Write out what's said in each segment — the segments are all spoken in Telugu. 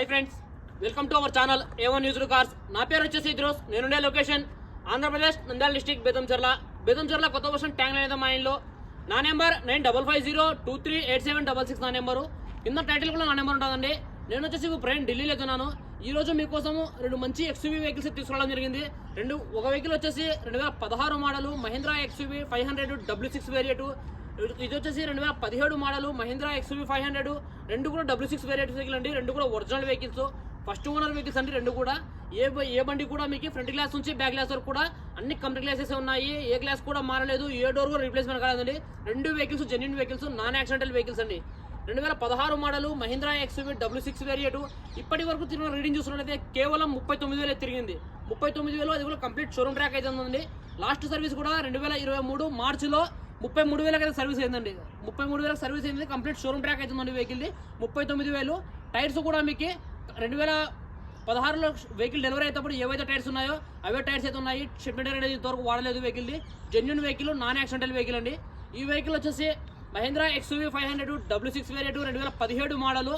Hi friends welcome to our channel ఏవో న్యూస్ కార్స్ నా పేరు వచ్చేసి ఇద్రోస్. నేనుండే లొకేషన్ ఆంధ్రప్రదేశ్ నంద్యాల డిస్టిక్ బెదంచర్ల బెదంచర్ల కొత్త వర్షం ట్యాంక్ అనేది మా ఇంట్లో. నా number nine double five zero two three eight seven double six నా నెంబరు కింద టైటిల్ కూడా నా నెంబర్ ఉంటుందండి. నేను వచ్చేసి ఇప్పుడు ప్రయాణం ఢిల్లీలో వెళ్తున్నాను ఈ రోజు మీకోసము రెండు మంచి ఎక్స్యూవీ వెహికల్స్ తీసుకురావడం జరిగింది. రెండు ఒక వెహికల్ వచ్చేసి రెండు వేల పదహారు model Mahindra XUV five hundred W six variant ఇది వచ్చేసి రెండు వేల పదిహేడు model Mahindra XUV five hundred రెండు కూడా డబ్ల్యూ సిక్స్ వేరియట్ వెహికల్ అండి రెండు కూడా original vehicles first owner vehicles అండి రెండు కూడా. ఏ బ- ఏ బండి కూడా మీకు ఫ్రంట్ గ్లాస్ నుంచి బ్యాక్ గ్లాస్ వరకు కూడా అన్ని కంప్లీట్ గ్లాసెస్ ఉన్నాయి. ఏ గ్లాస్ కూడా మారలేదు ఏ డోర్ కూడా రీప్లేస్మెంట్ కాలేదండి. రెండు vehicles genuine vehicles non accidental vehicles అండి. రెండు వేల పదహారు model Mahindra XUV W six variant ఇప్పటి వరకు తిరిగిన రీడింగ్ చూసినట్లయితే కేవలం ముప్పై తొమ్మిది వేలు తిరిగింది. ముప్పై తొమ్మిది వేలు అది కూడా కంప్లీట్ షోరూమ్ ట్రాక్ అయితే ఉందండి. లాస్ట్ సర్వీస్ కూడా రెండు వేల ఇరవై మూడు మార్చిలో ముప్పై మూడు వేలకి అయితే సర్వీస్ అయిందండి. ముప్పై మూడు వేలకు సర్వీస్ అయింది. కంప్లీట్ షోరూమ్ ట్రాక్ అవుతుందండి వెహికల్ది. ముప్పై తొమ్మిది వేలు. టైర్స్ కూడా మీకు రెండు వేల పదహారులో వెహికల్ డెలివరీ అయినప్పుడు ఏవైతే టైర్స్ ఉన్నాయో అవే టైర్స్ అయితే ఉన్నాయి. షిప్ టైర్ అనేది ఇంతవరకు వాడలేదు వెహికల్ది. Genuine vehicle non accidental vehicle అండి. ఈ వెహికల్ వచ్చేసి Mahindra XUV five hundred W six variant రెండు వేల పదిహేడు మోడల్.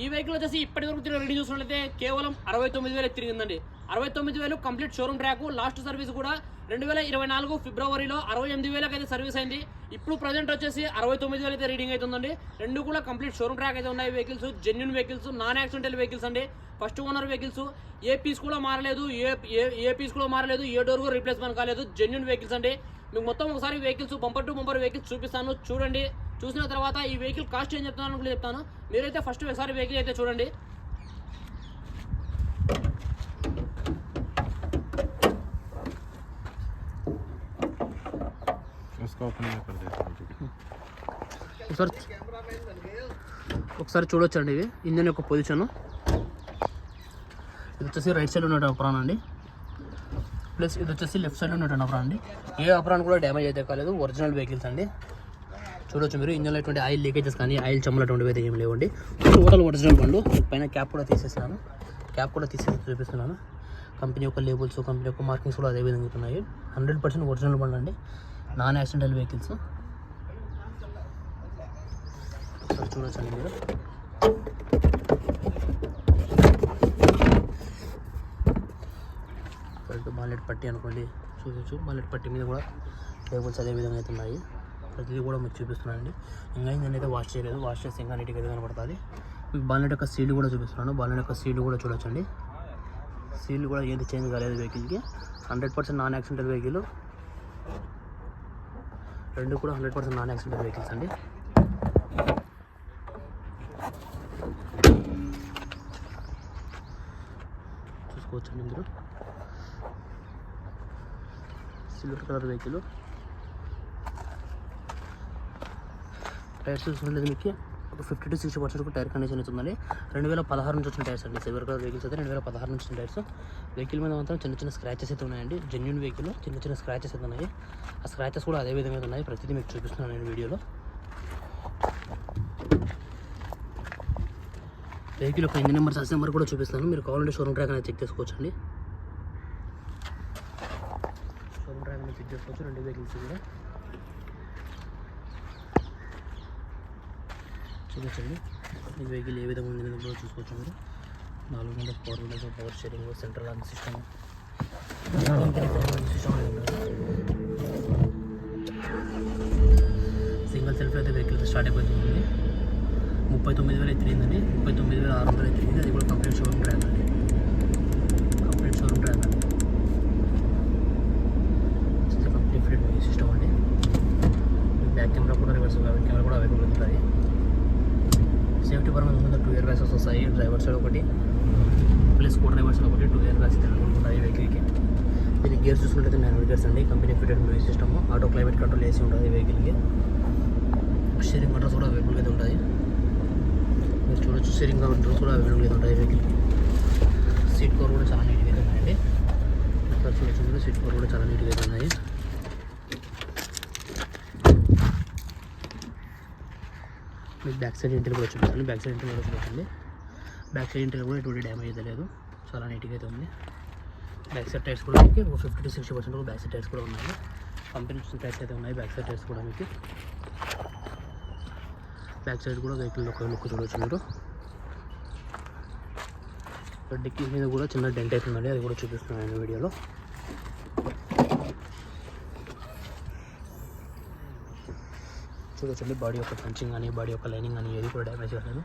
ఈ వెహికల్ వచ్చేసి ఇప్పటి వరకు తిరిగి రెడీ చూసినట్లయితే కేవలం అరవై తొమ్మిది వేలు తిరిగిందండి. అరవై తొమ్మిది వేలు complete showroom track last service కూడా రెండు వేల ఇరవై నాలుగు ఫిబ్రవరిలో అరవై ఎనిమిది వేలకు అయితే సర్వీస్ అయింది. ఇప్పుడు ప్రజెంట్ వచ్చేసి అరవై తొమ్మిది వేలు అయితే రీడింగ్ అవుతుందండి రెండు కూడా కంప్లీట్ షోరూమ్ ట్రాక్ అయితే ఉన్నాయి vehicles genuine vehicles non accidental vehicles అండి. ఫస్ట్ ఓనర్ వెహికల్స్ ఏ పీస్ కూడా మారలేదు ఏ ఏ- పీస్ కూడా మారలేదు ఏ డోర్ కూడా రీప్లేస్మెంట్ కాలేదు జెన్యున్ వెహికల్స్ అండి. మీకు మొత్తం ఒకసారి vehicles bumper to bumper vehicles చూపిస్తాను. చూడండి. చూసిన తర్వాత ఈ వెహికల్ కాస్ట్ ఏం చెప్తున్నాను కూడా చెప్తాను. మీరైతే ఫస్ట్ ఒకసారి వెహికల్ అయితే చూడండి. ఒకసారి ఒకసారి చూడొచ్చండి ఇవి ఇంజన్ యొక్క పొజిషను ఇది వచ్చేసి రైట్ సైడ్ ఉన్నట్టు అప్రాన్ అండి. ప్లస్ ఇది వచ్చేసి లెఫ్ట్ సైడ్ ఉన్నట్టు అప్రాన్ అండి. ఏ అప్రాన్ కూడా డ్యామేజ్ అయితే కాలేదు. ఒరిజినల్ వెహికల్స్ అండి. చూడొచ్చు మీరు. ఇంజన్లో ఎటువంటి ఆయిల్ లీకేజెస్ కానీ ఆయిల్ చెమ్మలు అటువంటివి అయితే ఏం లేవండి. టోటల్ ఒరిజినల్ బండ్లు. పైన క్యాప్ కూడా తీసేస్తున్నాను. క్యాప్ కూడా తీసేసి చూపిస్తున్నాను. కంపెనీ యొక్క లేబుల్స్ కంపెనీ యొక్క మార్కింగ్స్ కూడా అదే విధంగా ఉన్నాయి. హండ్రెడ్ పర్సెంట్ ఒరిజినల్ బండ్ అండి. నాన్ యాక్సిడెంటల్ వెహికల్స్ ఒకసారి చూడొచ్చండి మీరు. బాలెట్ పట్టి అనుకోండి. చూడొచ్చు. బాలెట్ పట్టి మీద కూడా లేబుల్స్ అదే విధంగా అయితే ఉన్నాయి. ప్రతిదీ కూడా మీకు చూపిస్తున్నానండి. ఇంకా ఇంజన్ అయితే వాష్ చేయలేదు. వాష్ చేస్తే ఇంకా నీట్గా అయితే కనపడుతుంది. బాలెట్ యొక్క సీల్ కూడా చూపిస్తున్నాను. బాలెట్ యొక్క సీల్ కూడా చూడొచ్చండి. సీల్ కూడా ఏది చేంజ్ కాలేదు వెహికల్కి hundred percent non accidental vehicle రెండు కూడా hundred percent non accidental vehicles అండి. చూసుకోవచ్చండి మీరు సిల్వర్ కలర్ వెహికల్ టైర్స్ చూసుకుంటే మీకు ఒక fifty to sixty percent tyre condition అయితే ఉందండి. రెండు వేల పదహారు నుంచి వచ్చిన టైర్స్ అండి. సిల్వర్ కలర్ వెహికల్స్ అయితే రెండు వేల పదహారు నుంచి వచ్చిన టైర్స్. వెహికల్ మీద మాత్రం చిన్న చిన్న స్క్రాచెస్ అయితే ఉన్నాయండి. జెన్యున్ వెహికల్ చిన్న చిన్న స్క్రాచెస్ అయితే ఉన్నాయి. ఆ స్క్రాచెస్ కూడా అదే విధంగా ఉన్నాయి. ప్రతిదీ మీకు చూపిస్తున్నాను నేను వీడియోలో. వెహికల్ యొక్క ఇంజిన్ నెంబర్ సస్ నెంబర్ కూడా చూపిస్తాను. మీరు కావాలంటే షోరూమ్ ట్రాక్ అనేది చెక్ చేసుకోవచ్చు అండి షోరూమ్ ట్రాక్ అనేది చెక్ చేసుకోవచ్చు. రెండు వెహికల్స్ కూడా. చూపించండి. ఈ వెహికల్ ఏ విధంగా ఉంది అనేది కూడా చూసుకోవచ్చు మీరు. నాలుగు వందల power windows power steering central lock system. System single self అయితే వెహికల్ స్టార్ట్ అయిపోతుంది. ముప్పై తొమ్మిది వేలు ఎత్తిరిందండి ముప్పై తొమ్మిది వేల ఆరు వందలు ఎత్తిరింది అది కూడా కంప్లీట్ షోరూమ్ ట్రాక్ అండి. కంప్లీట్ షోరూమ్ ట్రాక్ అండి. కంప్లీట్ ఫిట్ సిస్టమ్ అండి. బ్యాక్ కెమెరా కూడా రివర్స్ కెమెరా కూడా అవైలబుల్ ఉంటుంది సేఫ్టీ పరంగా ముందు టూ ఇయర్ బ్యాగ్స్ వస్తాయి. డ్రైవర్ సైడ్ ఒకటి ప్లస్ కో డ్రైవర్ సైడ్ ఒకటి టూ ఇయర్ బ్యాగ్స్ ఉంటాయి వెహికల్కి దీని గేర్స్ చూసుకుంటే మాన్యువల్ గేర్స్ అండి. Company fitted music system auto climate control AC ఉంటుంది వెహికల్కి స్టీరింగ్ కంట్రోల్స్ కూడా అవైలబుల్గా అయితే ఉంటాయి. మీరు చూడొచ్చు స్టీరింగ్ కంట్రోల్స్ కూడా అవైలబుల్గా అయితే ఉంటాయి వెహికల్కి సీట్ కవర్ కూడా చాలా నీట్గా అయితే ఉన్నాయండి. ఇక్కడ చూడొచ్చు సీట్ కవర్ కూడా చాలా నీట్గా అయితే ఉన్నాయి. మీకు బ్యాక్ సైడ్ ఇంటర్ కూడా చూపిస్తాను. బ్యాక్ సైడ్ ఇంటర్ కూడా చూపించండి బ్యాక్ సైడ్ ఇంటర్ కూడా ఎటువంటి డ్యామేజ్ అయితే లేదు. చాలా నీట్గా అయితే ఉంది. బ్యాక్ సైడ్ టైర్స్ కూడా మీకు ఒక fifty to sixty percent back side tyres కూడా ఉన్నాయి. కంపెనీ టైర్స్ అయితే ఉన్నాయి. బ్యాక్ సైడ్ టైర్స్ కూడా మీకు. బ్యాక్ సైడ్ కూడా వెహికల్ ఒక లుక్ చూడవచ్చు మీరు. డిక్కీ మీద కూడా చిన్న డెంట్ అయితే అవుతుందండి అది కూడా చూపిస్తున్నాను నేను వీడియోలో. చూడొచ్చండి బాడీ యొక్క పంచింగ్ కానీ బాడీ యొక్క లైనింగ్ కానీ ఏది కూడా డ్యామేజ్ కాలేదు.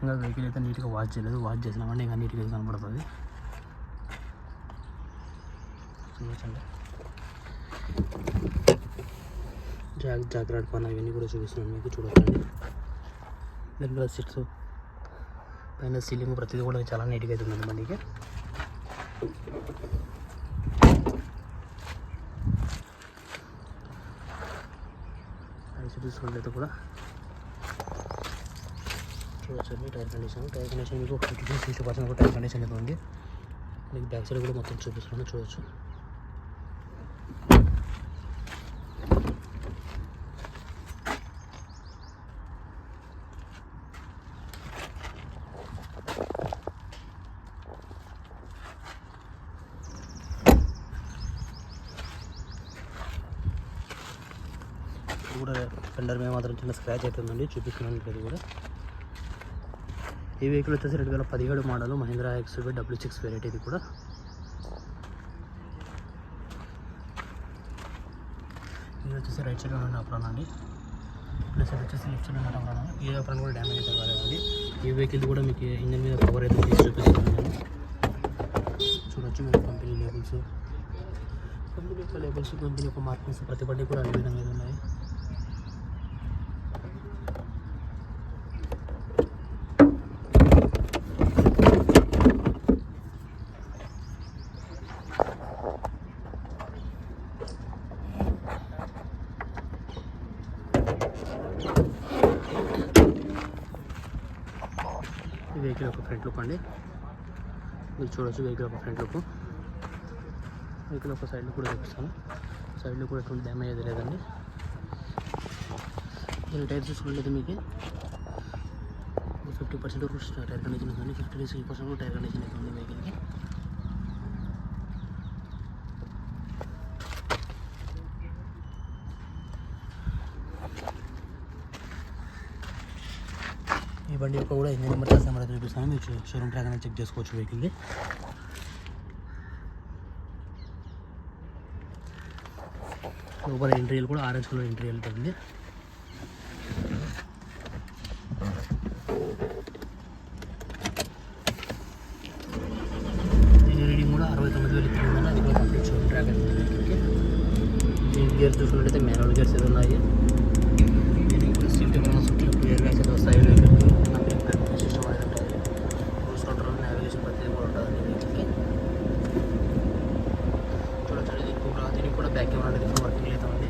ఇంకా వెహికల్ అయితే నీట్గా వాష్ చేయలేదు. వాష్ చేసినామంటే ఇంకా నీట్గా కనబడుతుంది. చూడొచ్చండి జాగ్ జాగ్రత్త పని అవన్నీ కూడా చూపిస్తున్నాను. మీకు చూడొచ్చండి దాంట్లో సీట్స్ పైన సీలింగ్ ప్రతిదీ కూడా చాలా నీట్గా అవుతుందండి బండికి టైర్స్ చూసుకున్నట్లయితే కూడా చూడొచ్చండి టైర్ కండిషన్ టైర్ కండిషన్ మీకు ఫిఫ్టీ టు సిక్స్టీ పర్సెంట్ కూడా టైర్ కండిషన్ అయితే ఉంది మీకు బ్యాక్ సైడ్ కూడా మొత్తం చూపిస్తున్నాను చూడొచ్చు ఇది కూడా ఫెండర్ మీద మాత్రం చిన్న స్క్రాచ్ అవుతుందండి చూపిస్తున్నాను ఇక్కడ కూడా. ఈ వెహికల్ వచ్చేసి రెండు వేల పదిహేడు model Mahindra XUV W six variety ఇది కూడా. ఇది వచ్చేసి రైట్ సైడ్ ఉన్న అప్రాన్ అండి. ప్లస్ ఇది వచ్చేసి లెఫ్ట్ సైడ్ ఉన్న అప్రాన్ ఈ అప్రాన్ కూడా డ్యామేజ్ అయితే కాలేదండి ఈ వెహికల్ కూడా మీకు ఇంజన్ మీద కవర్ అయితే తీసి చూపిస్తున్నాను. చూడొచ్చు మీరు కంపెనీ లేబుల్స్ కంపెనీ యొక్క లేబుల్స్ కంపెనీ యొక్క మార్కింగ్స్ ప్రతి బండి కూడా అన్ని విధంగా ఉన్నాయి ఈ వెహికల్ యొక్క ఫ్రంట్ లుక్ అండి. మీరు చూడొచ్చు వెహికల్ ఒక ఫ్రంట్ లుక్. వెహికల్ ఒక సైడ్లో కూడా చూపిస్తాను. సైడ్లో కూడా ఎటువంటి డ్యామేజ్ అయితే లేదండి. దీని టైర్ చూసుకున్నట్లయితే మీకు ఫిఫ్టీ పర్సెంట్ వరకు టైర్ కండిషన్ ఉంది fifty six percent tyre condition అయితే ఉంది వెహికల్కి ఈ బండి యొక్క కూడా ఇంజిన్ నెంబర్ నెంబర్ అయితే చూపిస్తాను. మీరు షోరూమ్ ట్రాక్ అనేది చెక్ చేసుకోవచ్చు వెహికల్ది లోపల ఇంటీరియల్ కూడా ఆరెంజ్ కలర్ ఇంటీరియల్ ఉంటుంది. దీని రీడింగ్ కూడా అరవై తొమ్మిది వేలు తిరిగిందని అది కూడా కంప్లీట్ షోరూమ్ ట్రాక్ అనేది గేర్స్ చూసుకున్నట్టయితే గేర్స్ ఏదో ఉన్నాయి దీనికి కూడా సీట్ ఏమైనా చుట్టూ క్లియర్గా అయితే వస్తాయి వెహికల్కి కంపెనీ బ్రేకింగ్ సిస్టమ్ అనేది ఉంటుంది క్రూజ్ కంట్రోల్ నావిగేషన్ ప్రతిదీ కూడా ఉంటుంది వెహికల్కి చూడొచ్చు దీనికి కూడా దీనికి కూడా బ్యాక్ కెమెరా అనేది ఇప్పుడు వర్కింగ్ అయితే ఉంది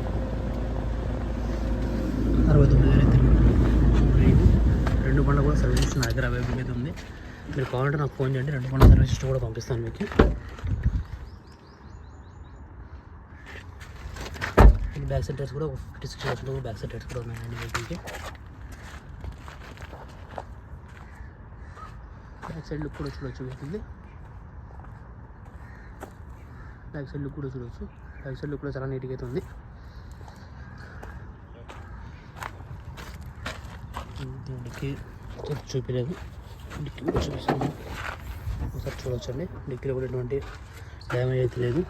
అరవై తొమ్మిది వేలు అయితే రీడింగ్ రెండు బండ్ల కూడా సర్వీస్ నా దగ్గర అవైలబుల్ అయితే ఉంది. మీరు కావాలంటే నాకు ఫోన్ చేయండి. రెండు మూడు సర్వీస్ కూడా పంపిస్తాను మీకు. బ్యాక్ సైడ్ టైర్స్ కూడా fifty six percent back side tyres కూడా ఉన్నాయండి వెహికల్కి బ్యాక్ సైడ్ లుక్ కూడా చూడవచ్చు వెహికల్ది బ్యాక్ సైడ్ లుక్ కూడా చూడవచ్చు బ్యాక్ సైడ్ లుక్ కూడా చాలా నీట్గా అయితే ఉంది. దీనికి చూపించలేదు డిక్కీ కూడా చూపిస్తాను. ఒకసారి చూడొచ్చండి. డిక్కీలో కూడా ఎటువంటి డ్యామేజ్ అయితే లేదు.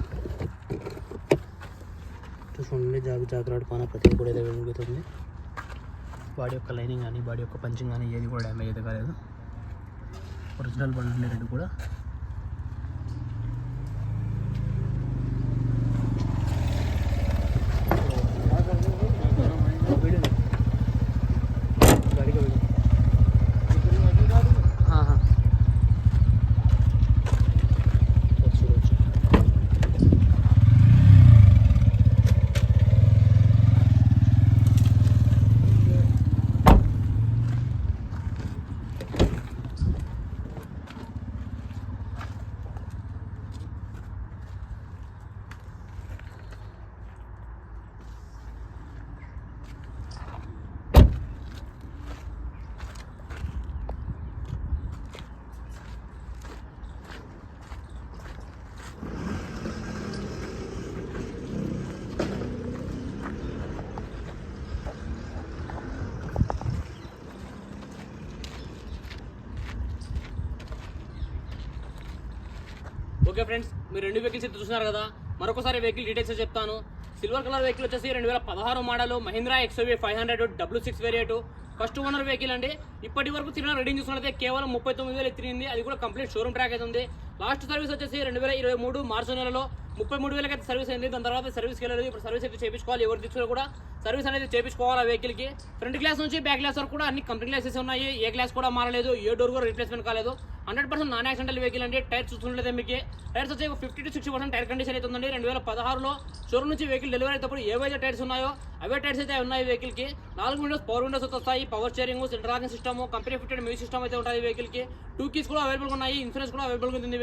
చూసుకోండి జాగ్ జాగ్రత్త పాన ప్రతి కూడా ఏదో వెలుగుతుంది బాడీ యొక్క లైనింగ్ కానీ బాడీ యొక్క పంచింగ్ కానీ ఏది కూడా డ్యామేజ్ అయితే కాలేదు. ఒరిజినల్ బండి రెండు కూడా ఓకే ఫ్రెండ్స్ మీరు రెండు వెహికల్స్ అయితే చూసినారు కదా? మరొకసారి వెహికల్ డీటెయిల్స్ చెప్తాను. సిల్వర్ కలర్ వెహికల్ వచ్చేసి రెండు వేల పదహారు model Mahindra XUV five hundred W six variant first owner vehicle అండి. ఇప్పటి వరకు తిరిగిన రీడింగ్ చూసుకున్నట్లయితే కేవలం ముప్పై తొమ్మిది వేలు తిరిగింది అది కూడా కంప్లీట్ షోరూమ్ ట్రాక్ అయితే ఉంది. లాస్ట్ సర్వీస్ వచ్చేసి రెండు వేల ఇరవై మూడు మార్చి నెలలో ముప్పై మూడు వేలకి అయితే సర్వీస్ అయింది. దాని తర్వాత సర్వీస్కి వెళ్ళలేదు. ఇప్పుడు సర్వీస్ అయితే చేయించుకోవాలి ఎవరు తీసుకున్నా కూడా సర్వీస్ అనేది చేయించుకోవాలి ఆ వెహికల్కి ఫ్రంట్ గ్లాస్ నుంచి బ్యాక్ గ్లాస్ వరకు కూడా అన్ని కంపెనీ గ్లాసెస్ ఉన్నాయి. ఏ గ్లాస్ కూడా మారలేదు. ఏ డోర్ కూడా రీప్లేస్మెంట్ కాలేదు. Hundred percent non accidental vehicle అండి. టైర్ చూస్తుండలేదు మీకు టైర్స్ వచ్చి fifty to sixty percent tyre condition అయితే ఉందండి. రెండు వేల పదహారులో షోరూమ్ నుంచి వెహికల్ డెలివరీ అయినప్పుడు ఏవైతే టైర్స్ ఉన్నాయో అవే టైర్స్ అయితే ఉన్నాయి వెహికల్కి. నాలుగు విండోస్ పవర్ విండోస్ అయితే వస్తాయి. Power steering centre locking system company fitted music system అయితే ఉంటుంది వెహికల్కి. టూ కీస్ కూడా అవైలబుల్ ఉన్నాయి. ఇన్సూరెన్స్ కూడా అవైలబుల్ ఉంది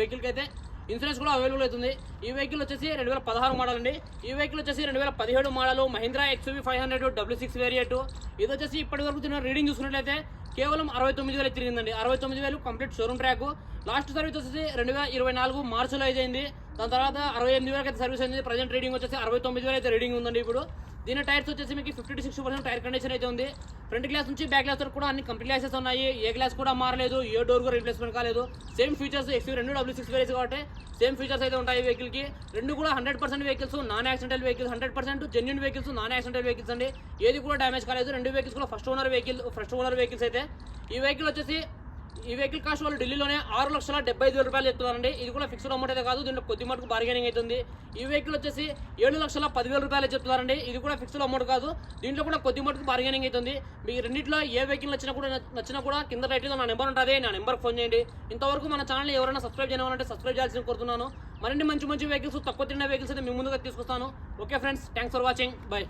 వెహికల్కి అయితే. ఇన్సూరెన్స్ కూడా అవైలబుల్ అవుతుంది. ఈ వెహికల్ వచ్చేసి రెండు వేల పదహారు మోడల్ అండి. ఈ వెహికల్ వచ్చేసి రెండు వేల పదిహేడు model Mahindra XUV five hundred W six variant ఇది వచ్చేసి ఇప్పటి వరకు తిన్న రీడింగ్ చూసుకున్నట్లయితే కేవలం అరవై తొమ్మిది వేలు తిరిగిందండి. అరవై తొమ్మిది వేలు complete showroom track last service వచ్చేసి రెండు వేల ఇరవై నాలుగు మార్చిలో అయితే దాని తర్వాత అరవై ఎనిమిది వరకు అయితే సర్వీస్ అయింది ప్రజెంట్ రీడింగ్ వచ్చేసి అరవై తొమ్మిది వేలు అయితే రీడింగ్ ఉందండి ఇప్పుడు. దీని టైర్స్ వచ్చేసి మీకు fifty to sixty percent tyre condition అయితే ఉంది. ఫ్రంట్ గ్లాస్ నుంచి బ్యాక్ గ్లాస్ వరకు కూడా అన్ని కంప్లీట్ గ్లాసెస్ ఉన్నాయి. ఏ గ్లాస్ కూడా మారలేదు. ఏ డోర్ కూడా రీప్లేస్మెంట్ కాలేదు. సేమ్ ఫీచర్స్ ఎక్స్యూ రెండు డబ్ల్యూ సిక్స్ వేరియస్ కాబట్టి సేమ్ ఫీచర్స్ అయితే ఉంటాయి వెహికల్కి రెండు కూడా hundred percent vehicles non accidental vehicles hundred percent genuine vehicles non accidental vehicles అండి. ఏది కూడా డ్యామేజ్ కాలేదు. రెండు వెహికల్స్ కూడా first owner vehicle first owner vehicles అయితే. ఈ వెహికల్ వచ్చేసి ఈ వెహికల్ కాస్ట్ వాళ్ళు ఢిల్లీలోనే ఆరు లక్షల డెబ్బై ఐదు వేల రూపాయలు చెప్తున్నారండి. ఇది కూడా ఫిక్స్డ్ అమౌంట్ అయితే కాదు దీంట్లో కొద్ది మటుకు బార్గెనింగ్ అవుతుంది. ఈ వెహికల్ వచ్చేసి ఏడు లక్షల పదివేల రూపాయలు చెప్తున్నారండి. ఇది కూడా ఫిక్స్డ్ అమౌంట్ కాదు దీంట్లో కూడా కొద్ది మటుకు బార్గెనింగ్ అవుతుంది. మీ రెండింటిలో ఏ వెహికల్ నచ్చినా కూడా నచ్చినా కూడా కింద రైట్లో నా నెంబర్ ఉంటుంది నా నెంబర్కి ఫోన్ చేయండి. ఇంతవరకు మన ఛానల్ ఎవరైనా సబ్స్క్రైబ్ చేయాలంటే సబ్స్క్రైబ్ చేయాల్సి కోరుతున్నాను. మరిన్ని మంచి మంచి వెహికల్స్ తక్కువ తిన్న వెహికల్స్ అయితే మీ ముందుగా తీసుకొస్తాను. Okay friends thanks for watching bye